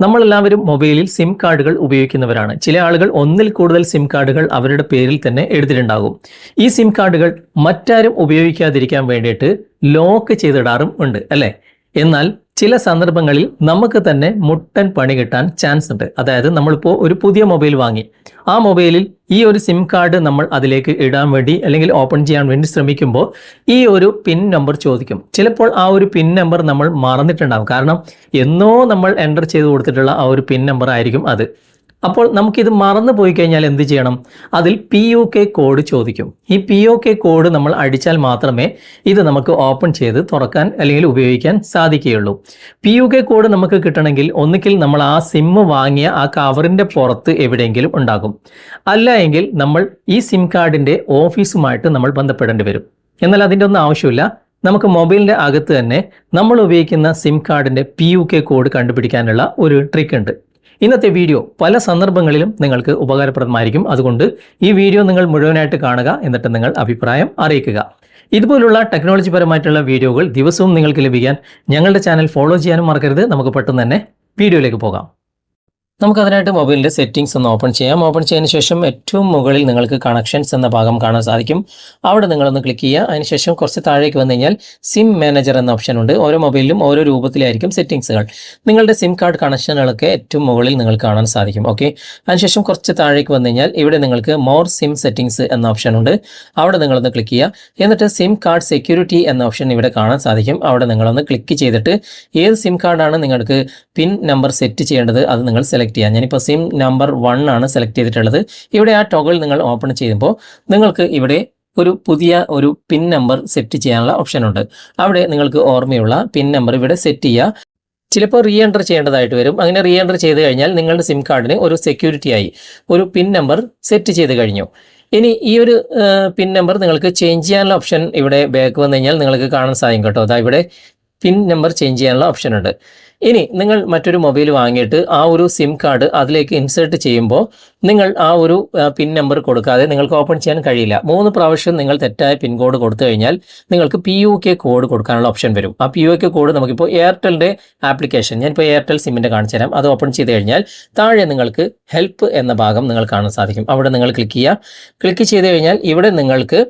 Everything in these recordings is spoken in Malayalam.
നമ്മളെല്ലാവരും മൊബൈലിൽ സിം കാർഡുകൾ ഉപയോഗിക്കുന്നവരാണ്. ചില ആളുകൾ ഒന്നിൽ കൂടുതൽ സിം കാർഡുകൾ അവരുടെ പേരിൽ തന്നെ എടുത്തിട്ടുണ്ടാകും ഈ സിം കാർഡുകൾ മറ്റാരും ഉപയോഗിക്കാതിരിക്കാൻ വേണ്ടിയിട്ട് ലോക്ക് ചെയ്തിടാറും ഉണ്ട് അല്ലേ? എന്നാൽ ചില സന്ദർഭങ്ങളിൽ നമുക്ക് തന്നെ മുട്ടൻ പണി കിട്ടാൻ ചാൻസ് ഉണ്ട്. അതായത് നമ്മളിപ്പോൾ ഒരു പുതിയ മൊബൈൽ വാങ്ങി. ആ മൊബൈലിൽ ഈ ഒരു സിം കാർഡ് നമ്മൾ അതിലേക്ക് ഇടാൻ വേണ്ടി അല്ലെങ്കിൽ ഓപ്പൺ ചെയ്യാൻ വേണ്ടി ശ്രമിക്കുമ്പോൾ ഈ ഒരു പിൻ നമ്പർ ചോദിക്കും. ചിലപ്പോൾ ആ ഒരു പിൻ നമ്പർ നമ്മൾ മറന്നിട്ടുണ്ടാകും കാരണം എന്നോ നമ്മൾ എന്റർ ചെയ്ത് കൊടുത്തിട്ടുള്ള ആ ഒരു പിൻ നമ്പർ ആയിരിക്കും അത്. അപ്പോൾ നമുക്കിത് മറന്നു പോയി കഴിഞ്ഞാൽ എന്ത് ചെയ്യണം? അതിൽ പി ഒ കെ കോഡ് ചോദിക്കും. ഈ പി ഒ കെ കോഡ് നമ്മൾ അടിച്ചാൽ മാത്രമേ ഇത് നമുക്ക് ഓപ്പൺ ചെയ്ത് തുറക്കാൻ അല്ലെങ്കിൽ ഉപയോഗിക്കാൻ സാധിക്കുകയുള്ളൂ. പി യു കെ കോഡ് നമുക്ക് കിട്ടണമെങ്കിൽ ഒന്നുകിൽ നമ്മൾ ആ സിം വാങ്ങിയ ആ കവറിന്റെ പുറത്ത് എവിടെയെങ്കിലും ഉണ്ടാകും. അല്ല എങ്കിൽ നമ്മൾ ഈ സിം കാർഡിന്റെ ഓഫീസുമായിട്ട് നമ്മൾ ബന്ധപ്പെടേണ്ടി വരും. എന്നാൽ അതിന്റെ ഒന്നും ആവശ്യമില്ല. നമുക്ക് മൊബൈലിന്റെ അകത്ത് തന്നെ നമ്മൾ ഉപയോഗിക്കുന്ന സിം കാർഡിന്റെ പി യു കെ കോഡ് കണ്ടുപിടിക്കാനുള്ള ഒരു ട്രിക്ക് ഉണ്ട്. ഇന്നത്തെ വീഡിയോ പല സന്ദർഭങ്ങളിലും നിങ്ങൾക്ക് ഉപകാരപ്രദമായിരിക്കും. അതുകൊണ്ട് ഈ വീഡിയോ നിങ്ങൾ മുഴുവനായിട്ട് കാണുക എന്നിട്ട് നിങ്ങൾ അഭിപ്രായം അറിയിക്കുക. ഇതുപോലുള്ള ടെക്നോളജി പരമായിട്ടുള്ള വീഡിയോകൾ ദിവസവും നിങ്ങൾക്ക് ലഭിക്കാൻ ഞങ്ങളുടെ ചാനൽ ഫോളോ ചെയ്യാനും മറക്കരുത്. നമുക്ക് പെട്ടെന്ന് തന്നെ വീഡിയോയിലേക്ക് പോകാം. നമുക്കതിനായിട്ട് മൊബൈലിന്റെ സെറ്റിംഗ്സ് ഒന്ന് ഓപ്പൺ ചെയ്യാം. ഓപ്പൺ ചെയ്തതിന് ശേഷം ഏറ്റവും മുകളിൽ നിങ്ങൾക്ക് കണക്ഷൻസ് എന്ന ഭാഗം കാണാൻ സാധിക്കും. അവിടെ നിങ്ങളൊന്ന് ക്ലിക്ക് ചെയ്യുക. അതിനുശേഷം കുറച്ച് താഴേക്ക് വന്നു കഴിഞ്ഞാൽ സിം മാനേജർ എന്ന ഓപ്ഷൻ ഉണ്ട്. ഓരോ മൊബൈലിലും ഓരോ രൂപത്തിലായിരിക്കും സെറ്റിംഗ്സുകൾ നിങ്ങളുടെ സിം കാർഡ് കണക്ഷനുകളൊക്കെ ഏറ്റവും മുകളിൽ നിങ്ങൾക്ക് കാണാൻ സാധിക്കും. ഓക്കെ അതിനുശേഷം കുറച്ച് താഴേക്ക് വന്നു കഴിഞ്ഞാൽ ഇവിടെ നിങ്ങൾക്ക് മോർ സിം സെറ്റിംഗ്സ് എന്ന ഓപ്ഷൻ ഉണ്ട്. അവിടെ നിങ്ങളൊന്ന് ക്ലിക്ക് ചെയ്യുക. എന്നിട്ട് സിം കാർഡ് സെക്യൂരിറ്റി എന്ന ഓപ്ഷൻ ഇവിടെ കാണാൻ സാധിക്കും. അവിടെ നിങ്ങളൊന്ന് ക്ലിക്ക് ചെയ്തിട്ട് ഏത് സിം കാർഡാണ് നിങ്ങൾക്ക് പിൻ നമ്പർ സെറ്റ് ചെയ്യേണ്ടത് അത് നിങ്ങൾ സെലക്ട് ചെയ്യാം. ഞാനിപ്പോൾ സിം നമ്പർ വൺ ആണ് സെലക്ട് ചെയ്തിട്ടുള്ളത്. ഇവിടെ ആ ടോഗിൾ നിങ്ങൾ ഓപ്പൺ ചെയ്യുമ്പോൾ നിങ്ങൾക്ക് ഇവിടെ ഒരു പുതിയ ഒരു പിൻ നമ്പർ സെറ്റ് ചെയ്യാനുള്ള ഓപ്ഷൻ ഉണ്ട്. അവിടെ നിങ്ങൾക്ക് ഓർമ്മയുള്ള പിൻ നമ്പർ ഇവിടെ സെറ്റ് ചെയ്യുക ചിലപ്പോൾ റീ എന്റർ ചെയ്യേണ്ടതായിട്ട് വരും. അങ്ങനെ റീ എന്റർ ചെയ്ത് കഴിഞ്ഞാൽ നിങ്ങളുടെ സിം കാർഡിന് ഒരു സെക്യൂരിറ്റി ആയി ഒരു പിൻ നമ്പർ സെറ്റ് ചെയ്ത് കഴിഞ്ഞു. ഇനി ഈ ഒരു പിൻ നമ്പർ നിങ്ങൾക്ക് ചേഞ്ച് ചെയ്യാനുള്ള ഓപ്ഷൻ ഇവിടെ ബാക്ക് വന്നു കഴിഞ്ഞാൽ നിങ്ങൾക്ക് കാണാൻ സാധിക്കും കേട്ടോ. അതാ ഇവിടെ പിൻ നമ്പർ ചേഞ്ച് ചെയ്യാനുള്ള ഓപ്ഷൻ ഉണ്ട്. ഇനി നിങ്ങൾ മറ്റൊരു മൊബൈൽ വാങ്ങിയിട്ട് ആ ഒരു സിം കാർഡ് അതിലേക്ക് ഇൻസേർട്ട് ചെയ്യുമ്പോൾ നിങ്ങൾ ആ ഒരു പിൻ നമ്പർ കൊടുക്കാതെ നിങ്ങൾക്ക് ഓപ്പൺ ചെയ്യാൻ കഴിയില്ല. മൂന്ന് പ്രാവശ്യം നിങ്ങൾ തെറ്റായ പിൻ കോഡ് കൊടുത്തു കഴിഞ്ഞാൽ നിങ്ങൾക്ക് പി യു കെ കോഡ് കൊടുക്കാനുള്ള ഓപ്ഷൻ വരും. ആ പി യു കെ കോഡ് നമുക്കിപ്പോൾ എയർടെലിന്റെ ആപ്ലിക്കേഷൻ ഞാനിപ്പോൾ എയർടെൽ സിമ്മിന്റെ കാണിച്ചു തരാം. അത് ഓപ്പൺ ചെയ്ത് കഴിഞ്ഞാൽ താഴെ നിങ്ങൾക്ക് ഹെൽപ്പ് എന്ന ഭാഗം നിങ്ങൾ കാണാൻ സാധിക്കും. അവിടെ നിങ്ങൾ ക്ലിക്ക് ചെയ്യുക. ക്ലിക്ക് ചെയ്ത് കഴിഞ്ഞാൽ ഇവിടെ നിങ്ങൾക്ക്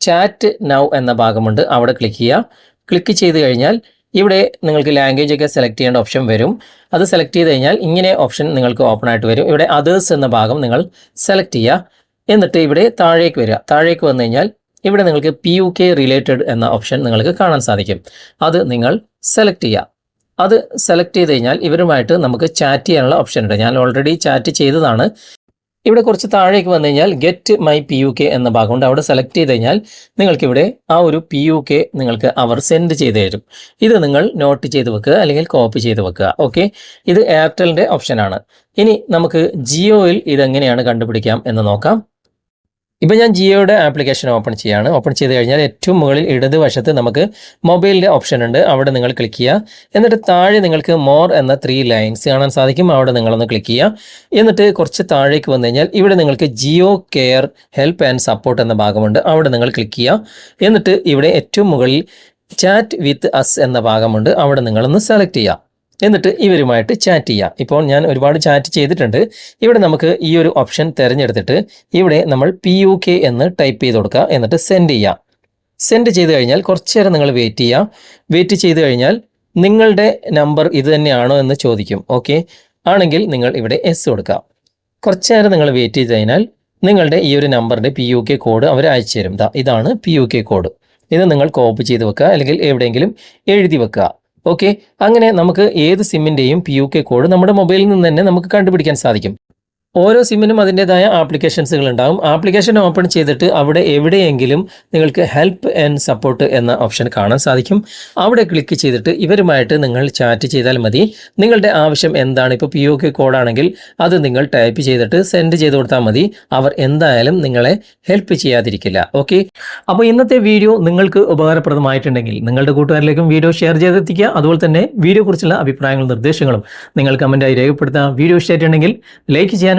ചാറ്റ് നൗ എന്ന ഭാഗമുണ്ട്. അവിടെ ക്ലിക്ക് ചെയ്യുക. ക്ലിക്ക് ചെയ്ത് കഴിഞ്ഞാൽ ഇവിടെ നിങ്ങൾക്ക് ലാംഗ്വേജ് ഒക്കെ സെലക്ട് ചെയ്യേണ്ട ഓപ്ഷൻ വരും. അത് സെലക്ട് ചെയ്ത് കഴിഞ്ഞാൽ ഇങ്ങനെ ഓപ്ഷൻ നിങ്ങൾക്ക് ഓപ്പൺ ആയിട്ട് വരും. ഇവിടെ അതേഴ്സ് എന്ന ഭാഗം നിങ്ങൾ സെലക്ട് ചെയ്യുക. എന്നിട്ട് ഇവിടെ താഴേക്ക് വരിക. താഴേക്ക് വന്നു കഴിഞ്ഞാൽ ഇവിടെ നിങ്ങൾക്ക് പി യു കെ റിലേറ്റഡ് എന്ന ഓപ്ഷൻ നിങ്ങൾക്ക് കാണാൻ സാധിക്കും. അത് നിങ്ങൾ സെലക്ട് ചെയ്യുക. അത് സെലക്ട് ചെയ്ത് കഴിഞ്ഞാൽ ഇവരുമായിട്ട് നമുക്ക് ചാറ്റ് ചെയ്യാനുള്ള ഓപ്ഷൻ ഉണ്ട്. ഞാൻ ഓൾറെഡി ചാറ്റ് ചെയ്തതാണ്. ഇവിടെ കുറച്ച് താഴേക്ക് വന്നു കഴിഞ്ഞാൽ get my P U K എന്ന ഭാഗമുണ്ട്. അവിടെ സെലക്ട് ചെയ്ത് കഴിഞ്ഞാൽ നിങ്ങൾക്കിവിടെ ആ ഒരു പി യു കെ നിങ്ങൾക്ക് അവർ സെൻഡ് ചെയ്ത് തരും. ഇത് നിങ്ങൾ നോട്ട് ചെയ്ത് വെക്കുക അല്ലെങ്കിൽ കോപ്പി ചെയ്ത് വെക്കുക. ഓക്കെ ഇത് എയർടെലിന്റെ ഓപ്ഷനാണ് ഇനി നമുക്ക് ജിയോയിൽ ഇതെങ്ങനെയാണ് കണ്ടുപിടിക്കാം എന്ന് നോക്കാം. ഇപ്പം ഞാൻ ജിയോയുടെ ആപ്ലിക്കേഷൻ ഓപ്പൺ ചെയ്യാണ്. ഓപ്പൺ ചെയ്ത് കഴിഞ്ഞാൽ ഏറ്റവും മുകളിൽ ഇടതുവശത്ത് നമുക്ക് മൊബൈലിന്റെ ഓപ്ഷൻ ഉണ്ട്. അവിടെ നിങ്ങൾ ക്ലിക്ക് ചെയ്യുക. എന്നിട്ട് താഴെ നിങ്ങൾക്ക് മോർ എന്ന ത്രീ ലൈൻസ് കാണാൻ സാധിക്കും. അവിടെ നിങ്ങളൊന്ന് ക്ലിക്ക് ചെയ്യുക. എന്നിട്ട് കുറച്ച് താഴേക്ക് വന്നു കഴിഞ്ഞാൽ ഇവിടെ നിങ്ങൾക്ക് Jio care help and support എന്ന ഭാഗമുണ്ട്. അവിടെ നിങ്ങൾ ക്ലിക്ക് ചെയ്യുക. എന്നിട്ട് ഇവിടെ ഏറ്റവും മുകളിൽ ചാറ്റ് വിത്ത് അസ് എന്ന ഭാഗമുണ്ട്. അവിടെ നിങ്ങളൊന്ന് സെലക്ട് ചെയ്യുക. എന്നിട്ട് ഇവരുമായിട്ട് ചാറ്റ് ചെയ്യാം. ഇപ്പോൾ ഞാൻ ഒരുപാട് ചാറ്റ് ചെയ്തിട്ടുണ്ട്. ഇവിടെ നമുക്ക് ഈ ഒരു ഓപ്ഷൻ തിരഞ്ഞെടുത്തിട്ട് ഇവിടെ നമ്മൾ പി എന്ന് ടൈപ്പ് ചെയ്ത് കൊടുക്കുക എന്നിട്ട് സെൻഡ് ചെയ്യാം. സെൻഡ് ചെയ്ത് കഴിഞ്ഞാൽ കുറച്ച് നേരം നിങ്ങൾ വെയിറ്റ് ചെയ്യാം. വെയിറ്റ് ചെയ്ത് കഴിഞ്ഞാൽ നിങ്ങളുടെ നമ്പർ ഇത് തന്നെയാണോ എന്ന് ചോദിക്കും. ഓക്കെ ആണെങ്കിൽ നിങ്ങൾ ഇവിടെ എസ് കൊടുക്കുക കുറച്ച് നേരം നിങ്ങൾ വെയിറ്റ് ചെയ്ത് കഴിഞ്ഞാൽ നിങ്ങളുടെ ഈ ഒരു നമ്പറിന്റെ പി യു കെ കോഡ് അവർ അയച്ചു തരും ഇതാണ് പി യു കെ കോഡ് ഇത് നിങ്ങൾ കോപ്പ് ചെയ്ത് വെക്കുക. അല്ലെങ്കിൽ എവിടെയെങ്കിലും എഴുതി വെക്കുക. ഓക്കെ അങ്ങനെ നമുക്ക് ഏത് സിമ്മിന്റെയും പി യു കെ കോഡ് നമ്മുടെ മൊബൈലിൽ നിന്ന് തന്നെ നമുക്ക് കണ്ടുപിടിക്കാൻ സാധിക്കും. ഓരോ സിമ്മിനും അതിന്റെതായ ആപ്ലിക്കേഷൻസുകൾ ഉണ്ടാകും ആപ്ലിക്കേഷൻ ഓപ്പൺ ചെയ്തിട്ട് അവിടെ എവിടെയെങ്കിലും നിങ്ങൾക്ക് ഹെൽപ്പ് ആൻഡ് സപ്പോർട്ട് എന്ന ഓപ്ഷൻ കാണാൻ സാധിക്കും. അവിടെ ക്ലിക്ക് ചെയ്തിട്ട് ഇവരുമായിട്ട് നിങ്ങൾ ചാറ്റ് ചെയ്താൽ മതി. നിങ്ങളുടെ ആവശ്യം എന്താണ്? ഇപ്പോൾ പി ഒ കെ കോഡാണെങ്കിൽ അത് നിങ്ങൾ ടൈപ്പ് ചെയ്തിട്ട് സെൻഡ് ചെയ്ത് കൊടുത്താൽ മതി. അവർ എന്തായാലും നിങ്ങളെ ഹെൽപ്പ് ചെയ്യാതിരിക്കില്ല. ഓക്കെ? അപ്പോൾ ഇന്നത്തെ വീഡിയോ നിങ്ങൾക്ക് ഉപകാരപ്രദമായിട്ടുണ്ടെങ്കിൽ നിങ്ങളുടെ കൂട്ടുകാരിലേക്കും വീഡിയോ ഷെയർ ചെയ്തെത്തിക്കുക. അതുപോലെ തന്നെ വീഡിയോ കുറിച്ചുള്ള അഭിപ്രായങ്ങളും നിർദ്ദേശങ്ങളും നിങ്ങൾ കമന്റായി രേഖപ്പെടുത്താം. വീഡിയോ ഇഷ്ടമായിട്ടുണ്ടെങ്കിൽ ലൈക്ക് ചെയ്യാനും